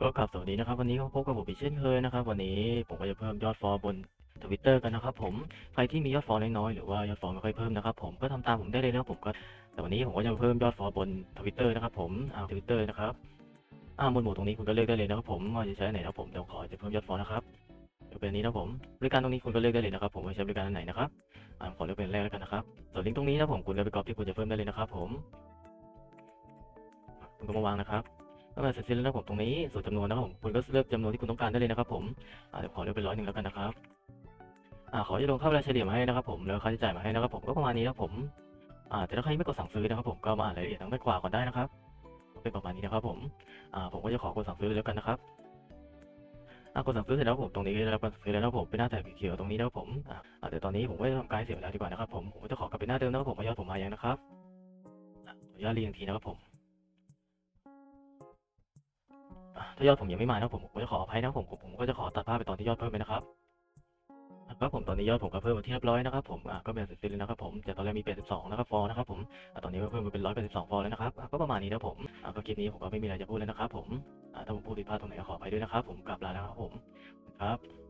ก็กลับสวัสดีนะครับ วันนี้ก็พบกับผมอีกเช่นเคยนะครับ วันนี้ผมก็จะเพิ่มยอดฟอลบนทวิตเตอร์กันนะครับผมใครที่มียอดฟอลน้อยๆหรือว่ายอดฟอลไม่ค่อยเพิ่มนะครับผมก็ทำตามผมได้เลยนะครับผมก็แต่วันนี้ผมก็จะเพิ่มยอดฟอลบนทวิตเตอร์นะครับผมอ่าทวิตเตอร์นะครับอ่าบนหมวดตรงนี้คุณก็เลือกได้เลยนะครับผมว่าจะใช้ไหนนะครับผมเดี๋ยวขอจะเพิ่มยอดฟอลนะครับเป็นอันนี้นะครับผมบริการตรงนี้คุณก็เลือกได้เลยนะครับ ผมว่าใช้บริการอันไหนนะครับอ่าขอเลือกเป็นแรกแล้วกันนะครับส่วนลิงก์ตรงนี้นะครับผมคุณเลือกไปกรอบที่คุณจะเพิ่มได้เลยนะครับ ผมคุณก็มาวางนะครับ เมื่อเสร็จสิ้นแล้วนะผมตรงนี้ส่วนจำนวนนะครับผมคุณก็เลือกจำนวนที่คุณต้องการได้เลยนะครับผมเดี๋ยวขอเลือกเป็นร้อยหนึ่งแล้วกันนะครับอ่าขอจะลงค่าเวลาเฉลี่ยมาให้นะครับผมแล้วค่าใช้จ่ายมาให้นะครับผมก็ประมาณนี้นะครับผมอ่าแต่ถ้าใครไม่กดสั่งซื้อนะครับผมก็มาอ่านรายละเอียดทางด้านขวาก่อนได้นะครับเป็นประมาณนี้นะครับผมอ่าผมก็จะขอกดสั่งซื้อเลยแล้วกันนะครับอ่ากดสั่งซื้อเสร็จแล้วผมตรงนี้ได้รับการสั่งซื้อแล้วนะผมเป็นหน้าแถบเขียวตรงนี้นะครับผมอ่าอ่าเดี๋ยวตอนนี้ผมก็จะทำการเสียเวลาดีกว่านะครับผมผมก็จะขอกลับไปหน้าเดิมนะครับผมว่ายอดผมมายังนะครับอะขออนุญาตเรียงทีนะครับผม ถ้ายอดผมยังไม่มานะผมผมก็จะขออภัยนะผมผมผมก็จะขอตัดภาพไปตอนที่ยอดเพิ่มไปนะครับอะครับผมตอนนี้ยอดผมก็เพิ่มมาที่เรียบร้อยนะครับผมก็เป็นเสร็จสิ้นแล้วนะครับผมจากตอนแรกมี 82 นะครับฟอนะครับผมตอนนี้ก็เพิ่มมาเป็น 182 ฟอร์แล้วนะครับก็ประมาณนี้นะผมก็คลิปนี้ผมก็ไม่มีอะไรจะพูดแล้วนะครับผมถ้าผมพูดผิดพลาดตรงไหนก็ขออภัยด้วยนะครับผมกลับลาแล้วครับผมครับ